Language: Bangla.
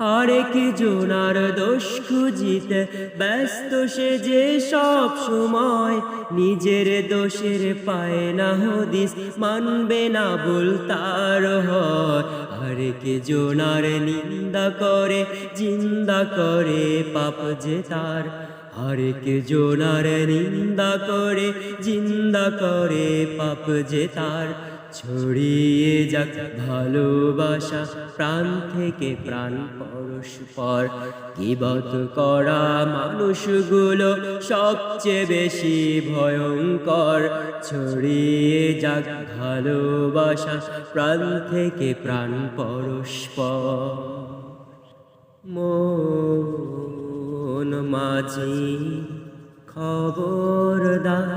আরেক জোনার দোষ খুঁজিতে ব্যস্ত সে যে সব সময় নিজের দোষের পায় না হদিস, মানবে না বল তার হয়। আরেক জোনার নিন্দা করে, জিন্দা করে পাপ যে তার। আরেক জোনার নিন্দা করে, জিন্দা করে পাপ যে তার। ছড়িয়ে যাক ভালোবাসা, প্রাণ থেকে প্রাণ পরস্পর। কিবত করা মানুষগুলো সবচেয়ে বেশি ভয়ঙ্কর। ছড়িয়ে যাক ভালোবাসা, প্রাণ থেকে প্রাণ পরস্পর। মন মাঝি খবর খবরদার